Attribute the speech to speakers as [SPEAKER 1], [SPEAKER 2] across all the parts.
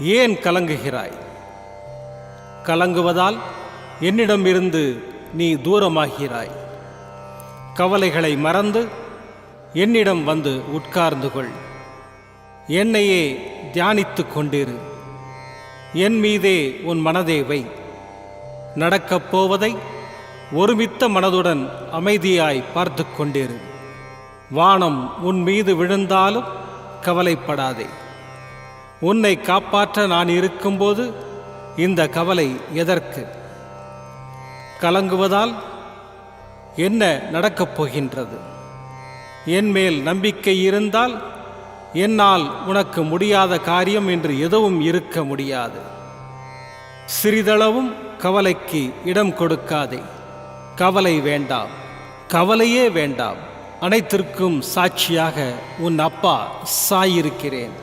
[SPEAKER 1] ஏன் கலங்குகிறாய்? கலங்குவதால் என்னிடமிருந்து நீ தூரமாகிறாய். கவலைகளை மறந்து என்னிடம் வந்து உட்கார்ந்து கொள். என்னையே தியானித்து கொண்டிரு. என் மீதே உன் மனதேவை நடக்கப் போவதை ஒருமித்த மனதுடன் அமைதியாய் பார்த்து கொண்டிரு. வானம் உன் மீது விழுந்தாலும் கவலைப்படாதே. உன்னை காப்பாற்ற நான் இருக்கும்போது இந்த கவலை எதற்கு? கலங்குவதால் என்ன நடக்கப் போகின்றது? என் மேல் நம்பிக்கை இருந்தால் என்னால் உனக்கு முடியாத காரியம் என்று எதுவும் இருக்க முடியாது. சிறிதளவும் கவலைக்கு இடம் கொடுக்காதே. கவலை வேண்டாம். கவலையே வேண்டாம். அனைத்திற்கும் சாட்சியாக உன் அப்பா சாயிருக்கிறேன்.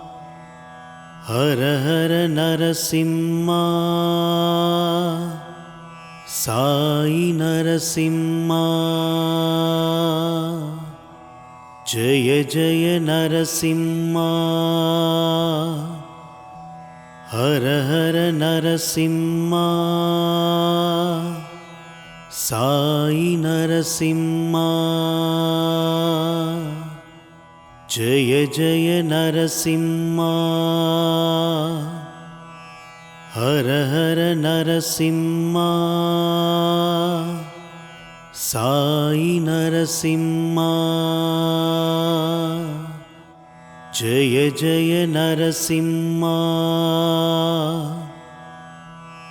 [SPEAKER 2] हर हर नरसिंहा साई नरसिंहा जय जय नरसिंहा हर हर नरसिंहा साई नरसिंहा जय जय नरसिंहा। हर हर नरसिंहा। साई नरसिंहा। जय जय नरसिंहा।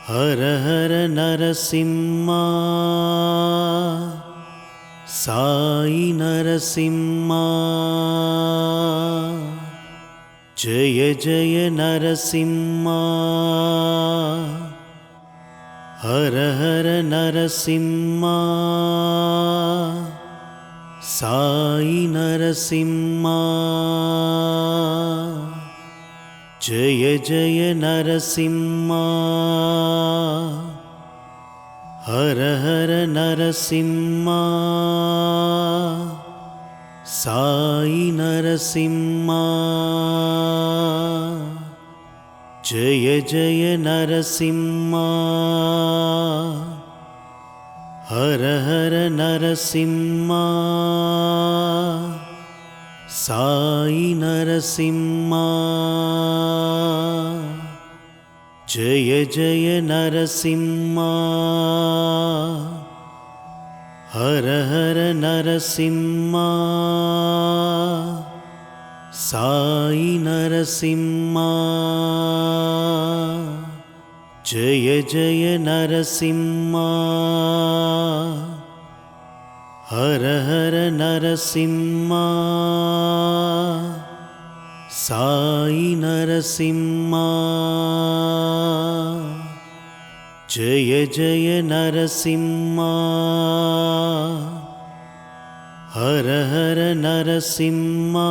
[SPEAKER 2] हर हर नरसिंहा साई नरसिंहा जय जय नरसिंहा हर हर नरसिंहा साई नरसिंहा जय जय नरसिंहा हर हर नरसिंहा साई नरसिंहा जय जय नरसिंहा हर हर नरसिंहा साई नरसिंहा जय जय नरसिंहा। हर हर नरसिंहा। साई नरसिंहा। जय जय नरसिंहा। हर हर नरसिंहा साई नरसिंहा जय जय नरसिंहा हर हर नरसिंहा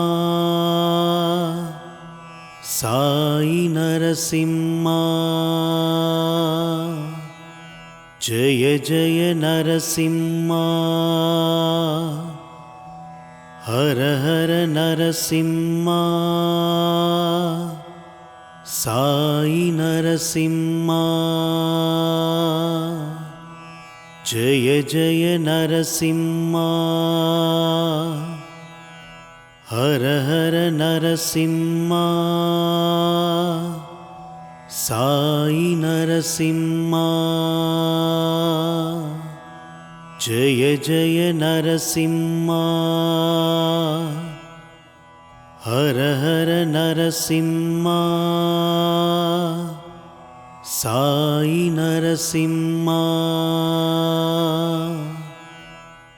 [SPEAKER 2] साई नरसिंहा जय जय नरसिंहा हर हर नरसिंहा साई नरसिंहा जय जय नरसिंहा हर हर नरसिंहा साई नरसिंहा जय जय नरसिंहा। हर हर नरसिंहा। साई नरसिंहा।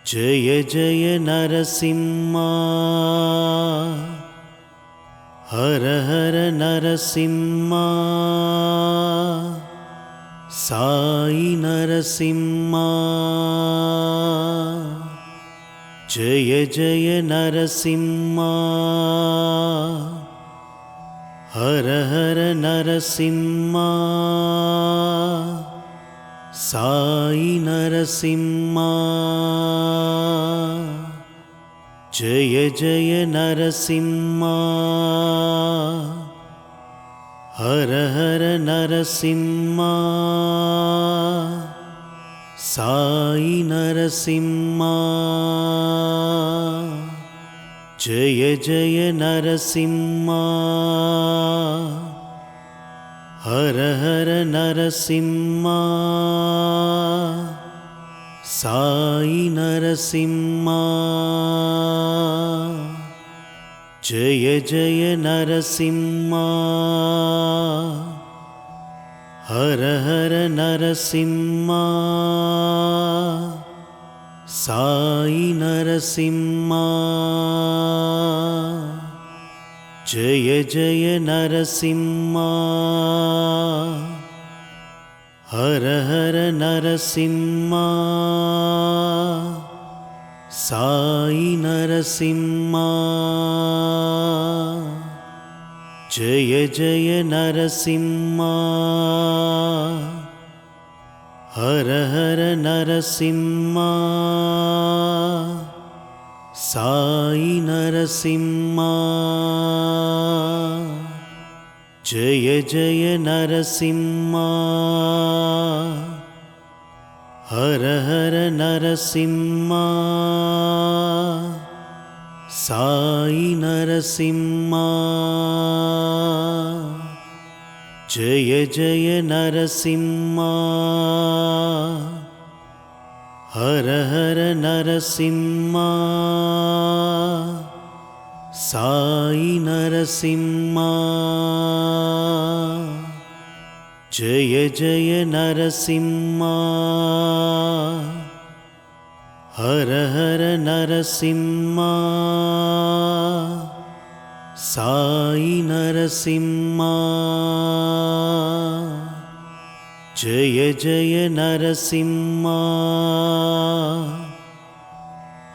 [SPEAKER 2] जय जय नरसिंहा। हर हर नरसिंहा साई नरसिंहा जय जय नरसिंहा हर हर नरसिंहा साई नरसिंहा जय जय नरसिंहा हर हर नरसिंहा साई नरसिंहा जय जय नरसिंहा हर हर नरसिंहा साई नरसिंहा जय जय नरसिंहा। हर हर नरसिंहा। साई नरसिंहा। जय जय नरसिंहा। हर हर नरसिंहा साई नरसिंहा जय जय नरसिंहा हर हर नरसिंहा साई नरसिंहा जय जय नरसिंहा हर हर नरसिंहा साई नरसिंहा जय जय नरसिंहा हर हर नरसिंहा साई नरसिंहा जय जय नरसिंहा। हर हर नरसिंहा। साई नरसिंहा। जय जय नरसिंहा।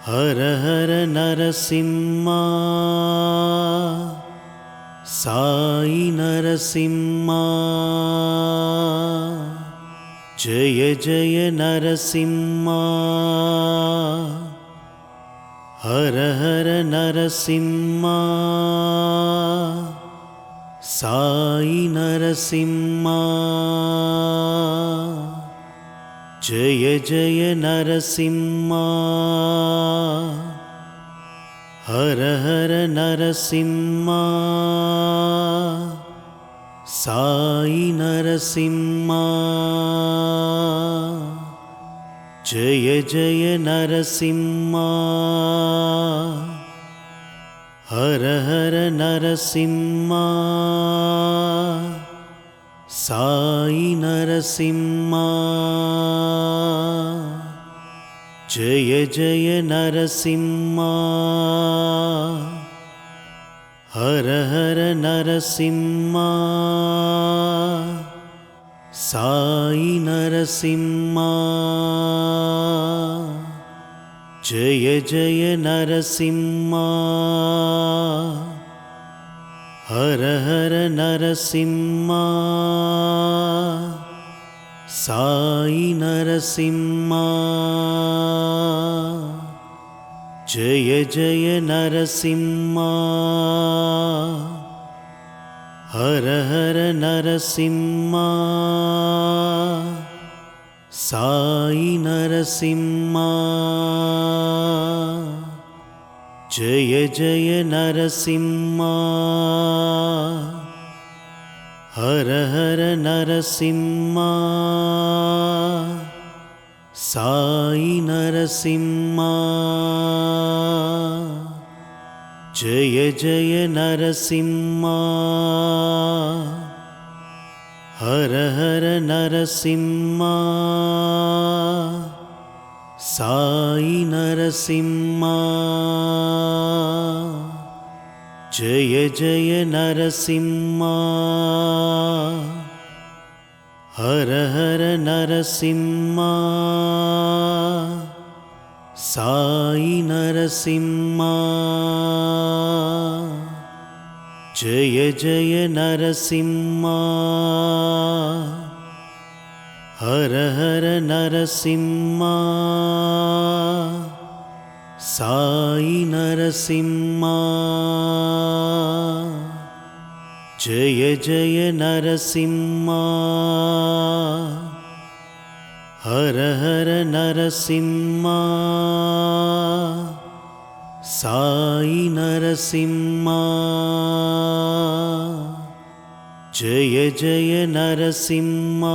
[SPEAKER 2] हर हर नरसिंहा साई नरसिंहा जय जय नरसिंहा हर हर नरसिंहा साई नरसिंहा जय जय नरसिंहा हर हर नरसिंहा साई नरसिंहा जय जय नरसिंहा हर हर नरसिंहा साई नरसिंहा जय जय नरसिंहा। हर हर नरसिंहा। साई नरसिंहा। जय जय नरसिंहा। हर हर नरसिंहा साई नरसिंहा जय जय नरसिंहा हर हर नरसिंहा साई नरसिंहा जय जय नरसिंहा हर हर नरसिंहा साई नरसिंहा जय जय नरसिंहा हर हर नरसिंहा साई नरसिंहा जय जय नरसिंहा। हर हर नरसिंहा। साई नरसिंहा। जय जय नरसिंहा। हर हर नरसिंहा साई नरसिंहा जय जय नरसिंहा हर हर नरसिंहा साई नरसिंहा जय जय नरसिंहा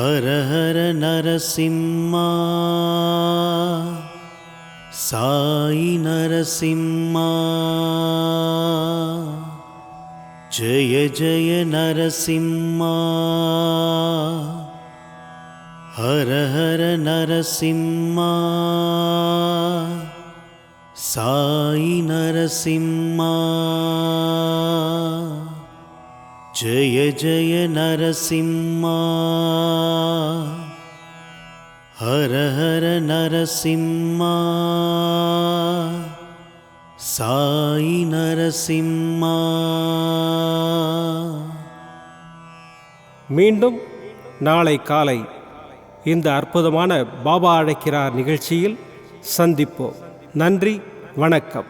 [SPEAKER 2] हर हर नरसिंहा साई नरसिंहा जय जय नरसिंहा हर हर नरसिंहा साई नरसिंहा जय जय नरसिंहा हर हर नरसिंहा साई नरसिंहा
[SPEAKER 1] மீண்டும் நாளை காலை இந்த அற்புதமான பாபா அழைக்கிறார் நிகழ்ச்சியில் சந்திப்போம் நன்றி வணக்கம்